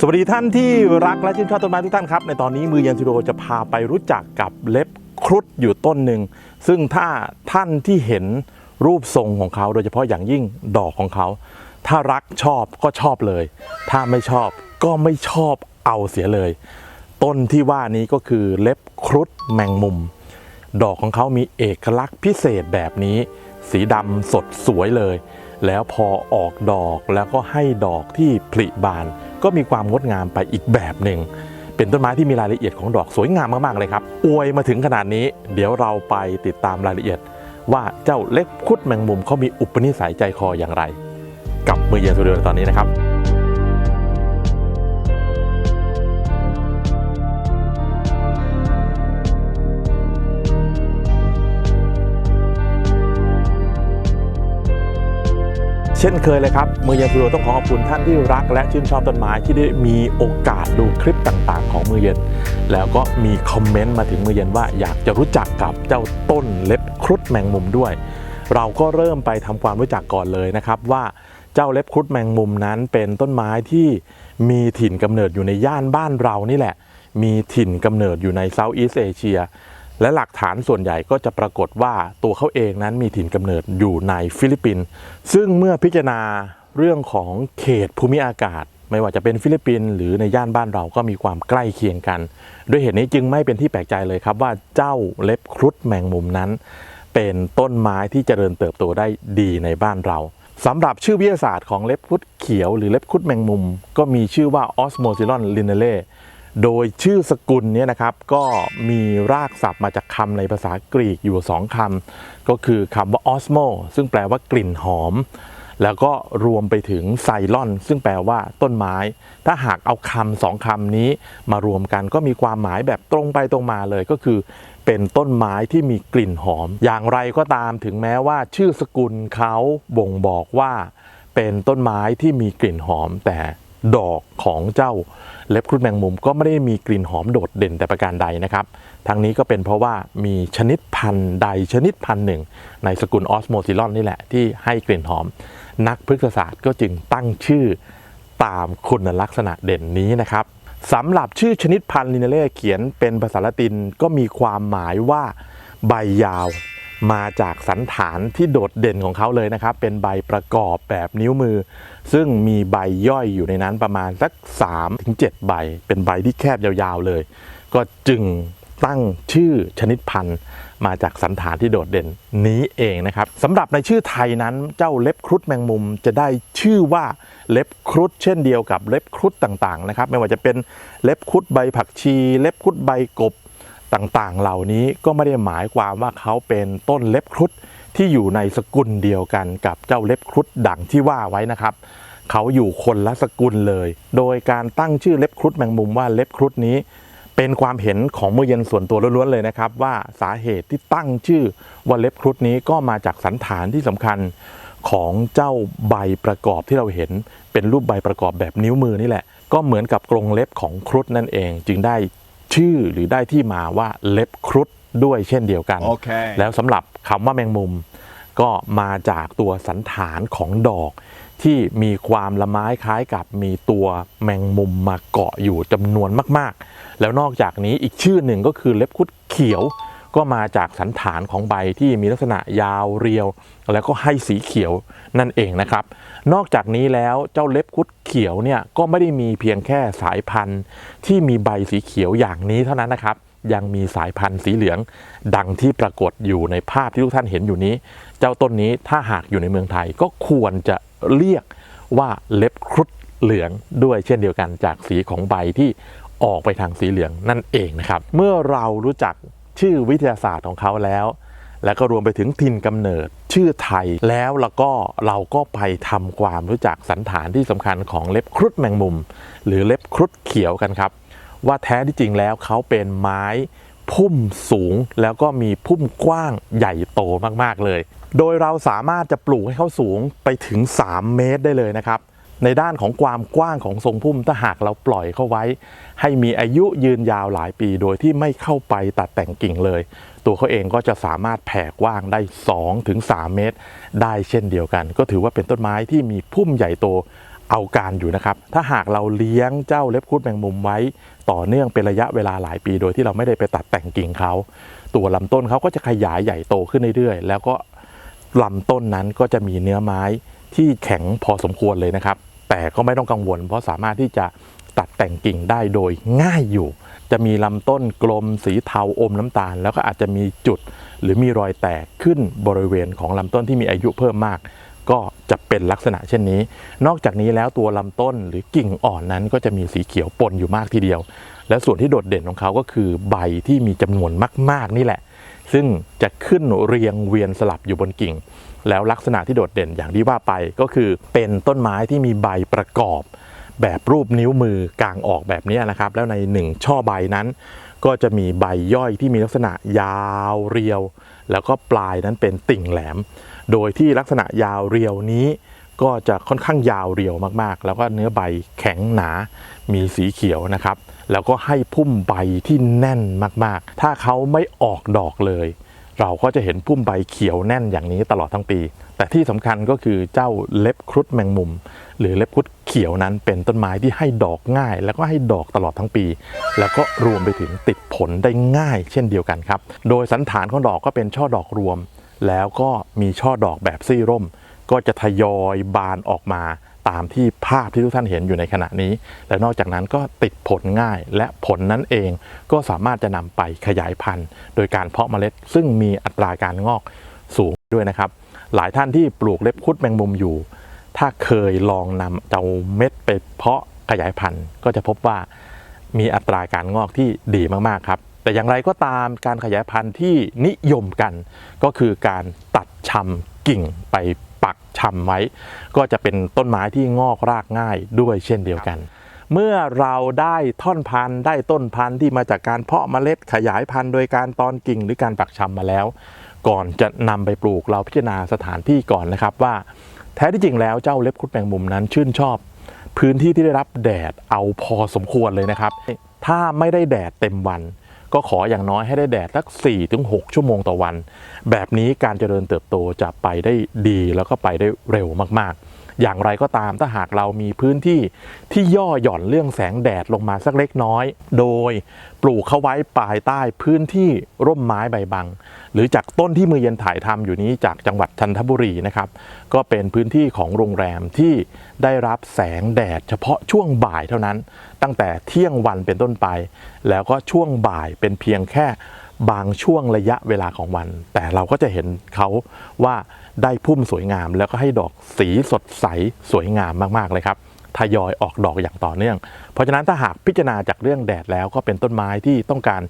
สวัสดีท่านที่รักและชื่นชอบต้นไม้ทุกท่านครับ ในตอนนี้มือเย็นสตูดิโอจะพาไปรู้จักกับเล็บครุฑอยู่ต้นหนึ่ง ซึ่งถ้าท่านที่เห็นรูปทรงของเขาโดยเฉพาะอย่างยิ่งดอกของเขา ถ้ารักชอบก็ชอบเลย ถ้าไม่ชอบก็ไม่ชอบเอาเสียเลย ต้นที่ว่านี้ก็คือเล็บครุฑแมงมุม ดอกของเขามีเอกลักษณ์พิเศษแบบนี้ สีดำสดสวยเลย แล้วพอออกดอกแล้วก็ให้ดอกที่ผลิบาน ก็มีความงดงามไปอีกแบบหนึ่ง เป็นต้นไม้ที่มีรายละเอียดของดอกสวยงามมากๆเลยครับ อวยมาถึงขนาดนี้ เดี๋ยวเราไปติดตามรายละเอียด ว่าเจ้าเล็บคุดแมงมุมเขามีอุปนิสัยใจคออย่างไร กับมือเย็นสตูดิโอในตอนนี้นะครับ เช่นเคยเลยครับมือเย็นสตูดิโอต้องขอขอบคุณท่านที่รักและชื่นชอบต้นไม้ที่ได้มีโอกาสดูคลิปต่างๆ ของมือเย็น แล้วก็มีคอมเมนต์มาถึงมือเย็นว่าอยากจะรู้จักกับเจ้าต้นเล็บครุฑแมงมุมด้วย เราก็เริ่มไปทำความรู้จักก่อนเลยนะครับว่าเจ้าเล็บครุฑแมงมุมนั้นเป็นต้นไม้ที่มีถิ่นกำเนิดอยู่ในย่านบ้านเรานี่แหละ มีถิ่นกำเนิดอยู่ในเซาท์อีสเอเชีย และหลักฐานส่วนใหญ่ก็จะปรากฏว่าตัวเขาเองนั้นมีถิ่นกำเนิดอยู่ในฟิลิปปินส์ซึ่งเมื่อพิจารณาเรื่องของเขตภูมิอากาศ ไม่ว่าจะเป็นฟิลิปปินส์หรือในย่านบ้านเราก็มีความใกล้เคียงกัน ด้วยเหตุนี้จึงไม่เป็นที่แปลกใจเลยครับว่าเจ้าเล็บครุฑแมงมุมนั้น เป็นต้นไม้ที่เจริญเติบโตได้ดีในบ้านเราสำหรับชื่อวิทยาศาสตร์ของเล็บครุฑเขียวหรือเล็บครุฑแมงมุม ก็มีชื่อว่าออสโมซิลอนลินเนเล่ โดยชื่อสกุลเนี่ยนะครับก็มีรากศัพท์มาจากคำในภาษากรีกอยู่สองคำก็คือคำว่าออสโมซึ่งแปลว่ากลิ่นหอม แล้วก็รวมไปถึงไซลอน ซึ่งแปลว่าต้นไม้ ถ้าหากเอาคำสองคำนี้มารวมกันก็มีความหมายแบบตรงไปตรงมาเลยก็คือ เป็นต้นไม้ที่มีกลิ่นหอม อย่างไรก็ตามถึงแม้ว่าชื่อสกุลเขาบ่งบอกว่า เป็นต้นไม้ที่มีกลิ่นหอมแต่ ดอกของเจ้าเล็บครุฑแมงมุมก็ไม่ได้มีกลิ่นหอมโดดเด่นแต่ประการใดนะครับ ทั้งนี้ก็เป็นเพราะว่ามีชนิดพันธุ์ใดชนิดพันธุ์หนึ่ง ในสกุลออสโมซิลอนนี่แหละที่ให้กลิ่นหอม นักพฤกษศาสตร์ก็จึงตั้งชื่อตามคุณลักษณะเด่นนี้นะครับสำหรับชื่อชนิดพันธุ์ลินเล่เขียนเป็นภาษาละตินก็มีความหมายว่าใบยาว มาจากสันฐานที่โดดเด่นของเขาเลยนะครับ เป็นใบประกอบแบบนิ้วมือ ซึ่งมีใบย่อยอยู่ในนั้นประมาณสัก3-7 ใบ เป็นใบที่แคบยาวๆเลย ก็จึงตั้งชื่อชนิดพันธุ์มาจากสันฐานที่โดดเด่นนี้เองนะครับสำหรับในชื่อไทยนั้นเจ้าเล็บครุฑแมงมุมจะได้ชื่อว่าเล็บครุฑเช่นเดียวกับเล็บครุฑต่างๆนะครับ ไม่ว่าจะเป็นเล็บครุฑใบผักชี เล็บครุฑใบกบ ต่างๆ เหล่านี้ก็ไม่ได้หมายความว่าเขาเป็นต้นเล็บครุฑที่อยู่ในสกุลเดียวกันกับเจ้าเล็บครุฑดังที่ว่าไว้นะครับ เขาอยู่คนละสกุลเลย โดยการตั้งชื่อเล็บครุฑแมงมุมว่าเล็บครุฑนี้ เป็นความเห็นของมือเย็นส่วนตัวล้วนๆเลยนะครับ ว่าสาเหตุที่ตั้งชื่อว่าเล็บครุฑนี้ก็มาจากสันฐานที่สำคัญของเจ้าใบประกอบที่เราเห็นเป็นรูปใบประกอบแบบนิ้วมือนี่แหละ ก็เหมือนกับกรงเล็บของครุฑนั่นเอง จึงได้ ชื่อหรือได้ที่มาว่าเล็บครุฑด้วยเช่นเดียวกัน Okay. แล้วสำหรับคำว่าแมงมุม ก็มาจากตัวสันฐานของดอก ที่มีความละไม้คล้ายกับมีตัวแมงมุมมาเกาะอยู่จำนวนมาก ๆ แล้วนอกจากนี้อีกชื่อหนึ่งก็คือเล็บคุดเขียว ก็มาจากสันฐานของใบที่มีลักษณะยาวเรียว แล้วก็ให้สีเขียวนั่นเองนะครับ นอกจากนี้แล้วเจ้าเล็บคุดเขียวเนี่ยก็ไม่ได้มีเพียงแค่สายพันธุ์ ที่มีใบสีเขียวอย่างนี้เท่านั้นนะครับ ยังมีสายพันธุ์สีเหลือง ดังที่ปรากฏอยู่ในภาพที่ทุกท่านเห็นอยู่นี้ เจ้าต้นนี้ถ้าหากอยู่ในเมืองไทยก็ควรจะเรียกว่าเล็บครุฑเหลืองด้วยเช่นเดียวกันจากสีของใบที่ออกไปทางสีเหลืองนั่นเองนะครับ เมื่อเรารู้จัก ชื่อวิทยาศาสตร์ของเขาแล้ว แล้วก็รวมไปถึงถิ่นกำเนิด ชื่อไทยแล้วแล้วก็เราก็ไปทำความรู้จักสันฐานที่สำคัญของเล็บครุฑแมงมุม หรือเล็บครุฑเขียวกันครับ ว่าแท้ที่จริงแล้วเขาเป็นไม้พุ่มสูงแล้วก็มีพุ่มกว้างใหญ่โตมากๆเลย โดยเราสามารถจะปลูกให้เขาสูงไปถึง 3 เมตรได้เลยนะครับ ในด้านของความกว้างของทรงพุ่มถ้าหากเราปล่อยเข้าไว้ ให้มีอายุยืนยาวหลายปีโดยที่ไม่เข้าไปตัดแต่งกิ่งเลย ตัวเขาเองก็จะสามารถแผ่กว้างได้ 2-3 เมตร ได้เช่นเดียวกัน ก็ถือว่าเป็นต้นไม้ที่มีพุ่มใหญ่โตเอาการอยู่นะครับ ถ้าหากเราเลี้ยงเจ้าเล็บคุดแมงมุมไว้ ต่อเนื่องเป็นระยะเวลาหลายปี โดยที่เราไม่ได้ไปตัดแต่งกิ่งเขาตัวลำต้นเขาก็จะขยายใหญ่โตขึ้นเรื่อยๆแล้วก็ลำต้นนั้นก็จะมีเนื้อไม้ ที่แข็งพอสมควรเลยนะครับ แต่ก็ไม่ต้องกังวล เพราะสามารถที่จะตัดแต่งกิ่งได้โดยง่ายอยู่ จะมีลำต้นกลมสีเทาอมน้ำตาล แล้วก็อาจจะมีจุดหรือมีรอยแตกขึ้นบริเวณของลำต้นที่มีอายุเพิ่มมาก ก็จะเป็นลักษณะเช่นนี้ นอกจากนี้แล้วตัวลำต้นหรือกิ่งอ่อนนั้นก็จะมีสีเขียวปนอยู่มากทีเดียว และส่วนที่โดดเด่นของเขาก็คือใบที่มีจำนวนมาก ๆ นี่แหละ ซึ่งจะขึ้นเรียงเวียนสลับอยู่บนกิ่ง แล้วลักษณะที่โดดเด่นอย่างที่ว่าไปก็คือเป็นต้นไม้ที่มีใบประกอบ แบบรูปนิ้วมือกลางออกแบบนี้นะครับ แล้วในหนึ่งช่อใบนั้น ก็จะมีใบย่อยที่มีลักษณะยาวเรียว แล้วก็ปลายนั้นเป็นติ่งแหลม โดยที่ลักษณะยาวเรียวนี้ ก็จะค่อนข้างยาวเรียวมากๆ แล้วก็เนื้อใบแข็งหนา มีสีเขียวนะครับ แล้วก็ให้พุ่มใบที่แน่นมากๆ ถ้าเขาไม่ออกดอกเลย เราก็จะเห็นพุ่มใบเขียวแน่นอย่างนี้ตลอดทั้งปี แต่ที่สำคัญก็คือเจ้าเล็บครุฑแมงมุม หรือเล็บครุฑเขียวนั้นเป็นต้นไม้ที่ให้ดอกง่าย แล้วก็ให้ดอกตลอดทั้งปี แล้วก็รวมไปถึงติดผลได้ง่ายเช่นเดียวกันครับ โดยสันฐานของดอกก็เป็นช่อดอกรวม แล้วก็มีช่อดอกแบบซี่ร่ม ก็จะทยอยบานออกมาตามที่ภาพที่ทุกท่านเห็นอยู่ในขณะนี้ และนอกจากนั้นก็ติดผลง่าย และผลนั้นเองก็สามารถจะนำไปขยายพันธุ์ โดยการเพาะเมล็ด ซึ่งมีอัตราการงอกสูงด้วยนะครับ หลายท่านที่ปลูกเล็บคุดแมงมุมอยู่ ถ้าเคยลองนำเอาเม็ดไปเพาะขยายพันธุ์ ก็จะพบว่ามีอัตราการงอกที่ดีมากๆครับ แต่อย่างไรก็ตามการขยายพันธุ์ที่นิยมกัน ก็คือการตัดชำกิ่งไป ปักชำไว้ ก็จะเป็นต้นไม้ที่งอกรากง่ายด้วยเช่นเดียวกัน เมื่อเราได้ท่อนพันธุ์ได้ต้นพันธุ์ที่มาจากการเพาะเมล็ดขยายพันธุ์โดยการตอนกิ่งหรือการปักชำมาแล้ว ก่อนจะนำไปปลูกเราพิจารณาสถานที่ก่อนนะครับว่า แท้ที่จริงแล้วเจ้าเล็บครุฑแมงมุมนั้นชื่นชอบ พื้นที่ที่ได้รับแดดเอาพอสมควรเลยนะครับ ถ้าไม่ได้แดดเต็มวัน ก็ขออย่างน้อยให้ได้แดดสัก 4-6 ชั่วโมงต่อวัน แบบนี้การเจริญเติบโตจะไปได้ดีแล้วก็ไปได้เร็วมากๆ อย่างไรก็ตามถ้าหากเรามีพื้นที่ที่ย่อหย่อนเรื่องแสงแดดลงมาสักเล็กน้อย โดยปลูกเข้าไว้ปลายใต้พื้นที่ร่มไม้ใบบัง หรือจากต้นที่มือเย็นถ่ายทำอยู่นี้จากจังหวัดจันทบุรีนะครับก็เป็นพื้นที่ของโรงแรมที่ได้รับแสงแดดเฉพาะช่วงบ่ายเท่านั้น ตั้งแต่เที่ยงวันเป็นต้นไป แล้วก็ช่วงบ่ายเป็นเพียงแค่บางช่วงระยะเวลาของวัน แต่เราก็จะเห็นเขาว่า ได้พุ่มสวยงาม แล้วก็ให้ดอกสีสดใสสวยงามมากๆเลยครับทยอยออกดอกอย่างต่อเนื่อง เพราะฉะนั้นถ้าหากพิจารณาจากเรื่องแดดแล้วก็เป็นต้นไม้ที่ต้องการ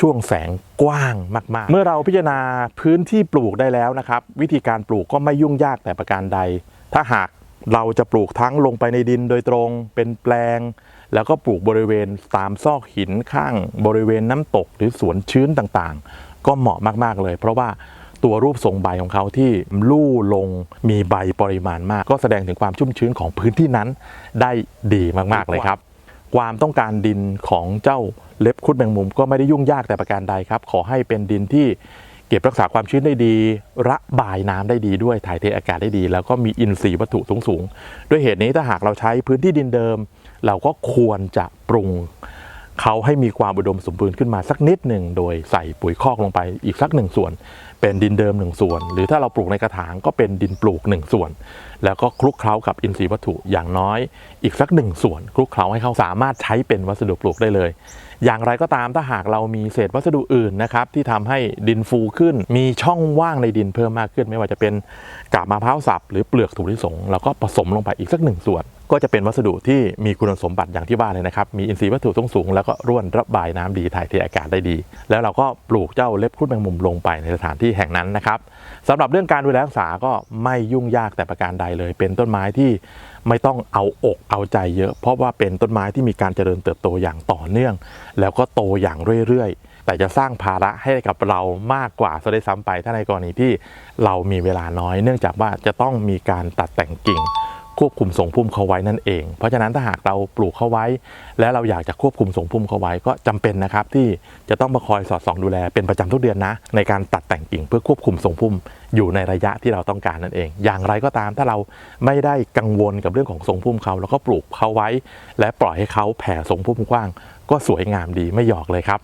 ช่วงแสงกว้างมาก ๆ เมื่อเราพิจารณาพื้นที่ปลูกได้แล้วนะครับ วิธีการปลูกก็ไม่ยุ่งยากแต่ประการใด ถ้าหากเราจะปลูกทั้งลงไปในดินโดยตรงเป็นแปลง แล้วก็ปลูกบริเวณตามซอกหินข้าง บริเวณน้ำตกหรือสวนชื้นต่างๆ ก็เหมาะมากๆเลย เพราะว่า ตัวรูปทรงใบของเขาที่ลู่ลงมีใบปริมาณมาก ก็แสดงถึงความชุ่มชื้นของพื้นที่นั้นได้ดีมากๆเลยครับ ความต้องการดินของเจ้าเล็บครุดแมงมุมก็ไม่ได้ยุ่งยากแต่ประการใดครับ ขอให้เป็นดินที่เก็บรักษาความชื้นได้ดี ระบายน้ำได้ดีด้วยถ่ายเทอากาศได้ดี แล้วก็มีอินทรีย์วัตถุสูงๆด้วยเหตุนี้ถ้าหากเราใช้พื้นที่ดินเดิม เราก็ควรจะปรุง เขาให้มีความอุดมสมบูรณ์ขึ้นมาสักนิดหนึ่งโดยใส่ปุ๋ยคอกลงไปอีกสักหนึ่งส่วน เป็นดินเดิมหนึ่งส่วน หรือถ้าเราปลูกในกระถางก็เป็นดินปลูกหนึ่งส่วน แล้วก็คลุกเคล้ากับอินทรีย์วัตถุอย่างน้อย อีกสักหนึ่งส่วน คลุกเคล้าให้เขาสามารถใช้เป็นวัสดุปลูกได้เลย อย่างไรก็ตามถ้าหากเรามีเศษวัสดุอื่นนะครับที่ทำให้ดินฟูขึ้น มีช่องว่างในดินเพิ่มมากขึ้น ไม่ว่าจะเป็นกาบมะพร้าวสับหรือเปลือกถั่วลิสงเราก็ผสมลงไปอีกสักหนึ่งส่วน ก็จะเป็นวัสดุที่มีคุณสมบัติอย่างที่ว่าเลยนะครับ มีอินทรีย์วัตถุสูงสูงแล้วก็ร่วนระบายน้ำดีถ่ายเทอากาศได้ดี แล้วเราก็ปลูกเจ้าเล็บครุฑแมงมุมลงไปในสถานที่แห่งนั้นนะครับสำหรับเรื่องการดูแลรักษาก็ไม่ยุ่งยากแต่ประการใดเลย เป็นต้นไม้ที่ไม่ต้องเอาอกเอาใจเยอะ เพราะว่าเป็นต้นไม้ที่มีการเจริญเติบโตอย่างต่อเนื่อง แล้วก็โตอย่างเรื่อยๆ แต่จะสร้างภาระให้กับเรามากกว่าซะได้วยซ้ำไปถ้าในกรณีที่เรามีเวลาน้อย เนื่องจากว่าจะต้องมีการตัดแต่งกิ่ง ควบคุมทรงพุ่มเขาไว้นั่นเอง เพราะฉะนั้นถ้าหากเราปลูกเขาไว้ และเราอยากจะควบคุมทรงพุ่มเขาไว้ก็จำเป็นนะครับ ที่จะต้องมาคอยสอดส่องดูแลเป็นประจำทุกเดือนนะ ในการตัดแต่งกิ่งเพื่อควบคุมทรงพุ่มอยู่ในระยะที่เราต้องการนั่นเอง อย่างไรก็ตามถ้าเราไม่ได้กังวลกับเรื่องของทรงพุ่มเขาแล้วก็ปลูกเขาไว้ และปล่อยให้เขาแผ่ทรงพุ่มกว้าง ก็สวยงามดีไม่หยอกเลยครับ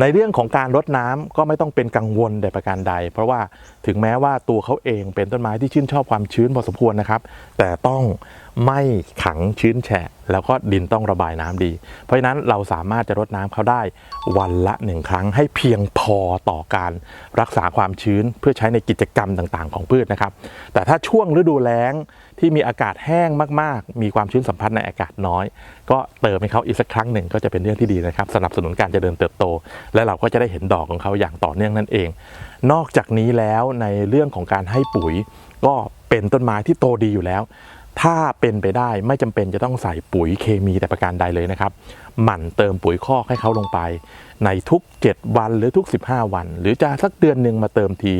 ในเรื่องของการรดน้ำก็ไม่ต้องเป็นกังวลแต่ประการใด เพราะว่าถึงแม้ว่าตัวเขาเองเป็นต้นไม้ที่ชื่นชอบความชื้นพอสมควรนะครับ แต่ต้อง ไม่ขังชื้นแฉะ แล้วก็ดินต้องระบายน้ำดี เพราะฉะนั้นเราสามารถจะรดน้ำเขาได้วันละหนึ่งครั้งให้เพียงพอต่อการรักษาความชื้นเพื่อใช้ในกิจกรรมต่างๆ ของพืชนะครับ แต่ถ้าช่วงฤดูแล้งที่มีอากาศแห้งมากๆ มีความชื้นสัมพัทธ์ในอากาศน้อย ก็เติมให้เขาอีกสักครั้งหนึ่งก็จะเป็นเรื่องที่ดีนะครับ สนับสนุนการเจริญเติบโต และเราก็จะได้เห็นดอกของเขาอย่างต่อเนื่องนั่นเอง นอกจากนี้แล้วในเรื่องของการให้ปุ๋ยก็เป็นต้นไม้ที่โตดีอยู่แล้ว ถ้าเป็นไปได้ไม่จำเป็นจะต้องใส่ปุ๋ยเคมีแต่ประการใดเลยนะครับ หมั่นเติมปุ๋ยคอกให้เขาลงไป ในทุก 7 วันหรือทุก 15 วัน หรือจะสักเดือนหนึ่งมาเติมที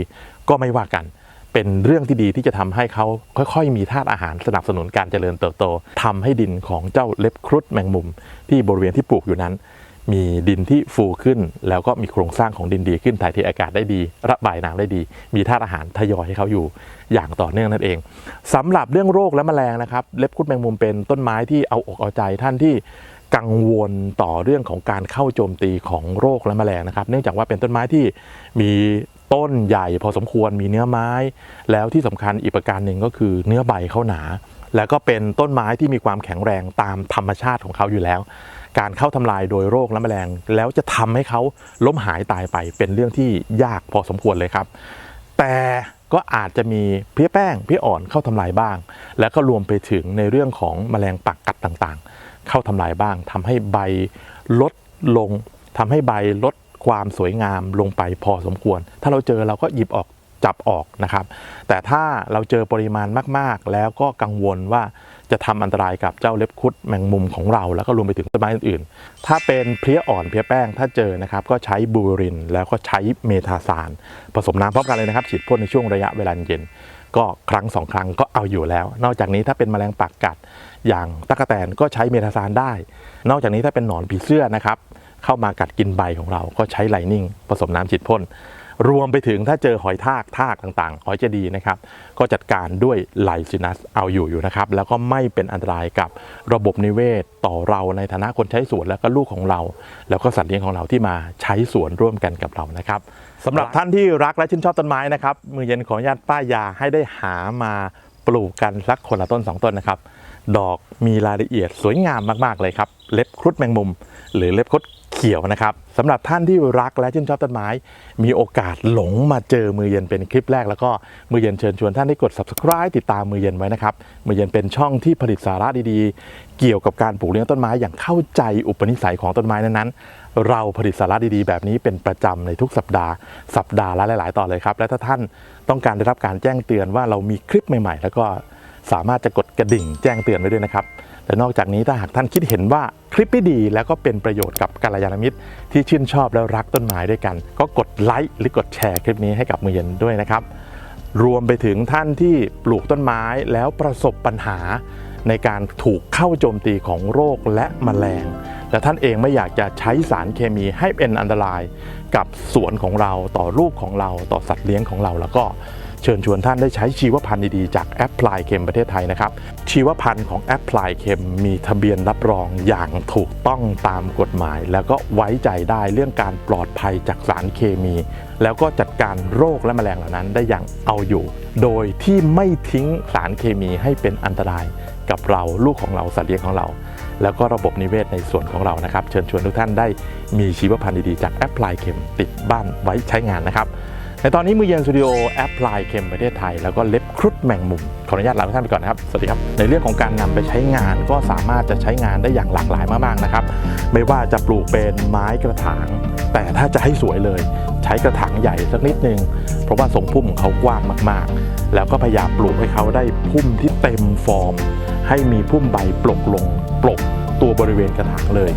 ก็ไม่ว่ากัน เป็นเรื่องที่ดีที่จะทำให้เขาค่อยๆ มีธาตุอาหารสนับสนุนการเจริญเติบโตทำให้ดินของเจ้าเล็บครุฑแมงมุม ที่บริเวณที่ปลูกอยู่นั้น มีดินที่ฟูขึ้น แล้วก็มีโครงสร้างของดินดีขึ้นถ่ายเทอากาศได้ดี ระบายน้ำได้ดี มีธาตุอาหารทยอยให้เขาอยู่อย่างต่อเนื่องนั่นเองสำหรับเรื่องโรคและแมลงนะครับ เล็บครุฑแมงมุมเป็นต้นไม้ที่เอาอกเอาใจท่านที่กังวลต่อเรื่องของการเข้าโจมตีของโรคและแมลงนะครับ เนื่องจากว่าเป็นต้นไม้ที่มีต้นใหญ่พอสมควรมีเนื้อไม้ แล้วที่สำคัญอีกประการหนึ่งก็คือเนื้อใบเขาหนา แล้วก็เป็นต้นไม้ที่มีความแข็งแรงตามธรรมชาติของเขาอยู่แล้ว การเข้าทำลายโดยโรคและแมลง แล้วจะทำให้เขาล้มหายตายไปเป็นเรื่องที่ยากพอสมควรเลยครับ แต่ก็อาจจะมีเพี้ยแป้งเพี้ยอ่อนเข้าทำลายบ้าง แล้วก็รวมไปถึงในเรื่องของแมลงปักกัดต่างๆ เข้าทำลายบ้างทำให้ใบลดลงทำให้ใบลดความสวยงามลงไปพอสมควร ถ้าเราเจอเราก็หยิบออกจับออกนะครับ แต่ถ้าเราเจอปริมาณมากๆ แล้วก็กังวลว่า จะทำอันตรายกับเจ้าเล็บคุดแมงมุมของเราแล้วก็รวมไปถึงต้นไม้อื่นๆ ถ้าเป็นเพลี้ยอ่อนเพลี้ยแป้งถ้าเจอนะครับก็ใช้บูริน แล้วก็ใช้เมทาซานผสมน้ำพร้อมกันเลยนะครับ ฉีดพ่นในช่วงระยะเวลาเย็น ก็ครั้งสองครั้งก็เอาอยู่แล้ว นอกจากนี้ถ้าเป็นแมลงปากกัดอย่างตั๊กแตนก็ใช้เมทาซานได้ นอกจากนี้ถ้าเป็นหนอนผีเสื้อนะครับเข้ามากัดกินใบของเราก็ใช้ไลนิ่งผสมน้ำฉีดพ่น รวมไปถึงถ้าเจอหอยทากทากต่างๆ หอยเจดีนะครับ ก็จัดการด้วยไลซินัสเอาอยู่อยู่นะครับ แล้วก็ไม่เป็นอันตรายกับระบบนิเวศต่อเราในฐานะคนใช้สวนแล้วก็ลูกของเรา แล้วก็สัตว์เลี้ยงของเราที่มาใช้สวนร่วมกันกับเรานะครับสำหรับท่านที่รักและชื่นชอบต้นไม้นะครับมือเย็นขออนุญาตป้ายยาให้ได้หามาปลูกกันสักคนละต้นสองต้นนะครับดอกมีรายละเอียดสวยงามมากๆเลยครับ เล็บครุฑแมงมุม หรือเล็บครุฑ เขียวนะครับสำหรับท่านที่รักและชื่นชอบต้นไม้ มีโอกาสหลงมาเจอมือเย็นเป็นคลิปแรกแล้วก็มือเย็นเชิญชวนท่านที่กด subscribe ติดตามมือเย็นไว้นะครับมือเย็นเป็นช่องที่ผลิตสาระดีๆ เกี่ยวกับการปลูกเลี้ยงต้นไม้อย่างเข้าใจอุปนิสัยของต้นไม้นั้นๆ เราผลิตสาระดีๆ แบบนี้เป็นประจำในทุกสัปดาห์ สัปดาห์ละหลาย ๆตอนเลยครับและถ้าท่านต้องการได้รับการแจ้งเตือนว่าเรามีคลิปใหม่ ๆ แล้วก็ สามารถจะกดกระดิ่งแจ้งเตือนไว้ด้วยนะครับ และนอกจากนี้ถ้าหากท่านคิดเห็นว่าคลิปที่ดี แล้วก็เป็นประโยชน์กับกัลยาณมิตร ที่ชื่นชอบและรักต้นไม้ด้วยกัน ก็กดไลค์หรือกดแชร์คลิปนี้ให้กับมือเย็นด้วยนะครับ รวมไปถึงท่านที่ปลูกต้นไม้แล้วประสบปัญหาในการถูกเข้าโจมตีของโรคและแมลง และท่านเองไม่อยากจะใช้สารเคมีให้เป็นอันตรายกับสวนของเราต่อลูกของเราต่อสัตว์เลี้ยงของเรา แล้วก็เชิญชวนท่านได้ใช้ชีวพันธุ์ดีๆจากแอปพลายเคมประเทศไทยนะครับ ชีวพันธุ์ของแอปพลายเคมมีทะเบียนรับรองอย่างถูกต้องตามกฎหมาย แล้วก็ไว้ใจได้เรื่องการปลอดภัยจากสารเคมี แล้วก็จัดการโรคและแมลงเหล่านั้นได้อย่างเอาอยู่ โดยที่ไม่ทิ้งสารเคมีให้เป็นอันตราย กับเราลูกของเราสัตว์เลี้ยงของเรา แล้วก็ระบบนิเวศในส่วนของเรานะครับเชิญชวนทุกท่านได้มีชีวพันธุ์ดีๆจากแอปพลายเคมติดบ้านไว้ใช้งานนะครับในตอนนี้มือเย็นสตูดิโอแอปพลายเคมประเทศไทย แล้วก็เล็บครุฑแมงมุมขออนุญาตลาทุกท่านไปก่อนนะครับ สวัสดีครับ ในเรื่องของการนำไปใช้งานก็สามารถจะใช้งานได้อย่างหลากหลายมากๆนะครับ ไม่ว่าจะปลูกเป็นไม้กระถาง แต่ถ้าจะให้สวยเลย ใช้กระถางใหญ่สักนิดนึง เพราะว่าทรงพุ่มของเขากว้างมากๆ แล้วก็พยายามปลูกให้เขาได้พุ่มที่เต็มฟอร์ม ให้มีพุ่มใบปลกลงปลกตัวบริเวณกระถางเลย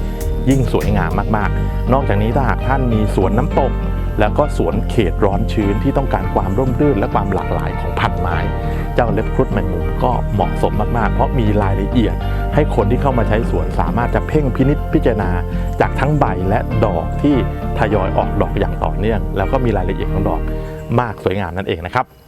ยิ่งสวยงามมากๆ นอกจากนี้ถ้าหากท่านมีสวนน้ำตก แล้วก็สวนเขตร้อนชื้นที่ต้องการความร่มรื่นและความหลากหลายของพันธุ์ไม้ เจ้าเล็บครุฑแมงมุมก็เหมาะสมมากๆ เพราะมีรายละเอียด ให้คนที่เข้ามาใช้สวนสามารถจะเพ่งพินิษพิจารณา จากทั้งใบและดอกที่ทยอยออกดอกอย่างต่อเนื่อง แล้วก็มีรายละเอียดของดอกมากสวยงามนั่นเองนะครับ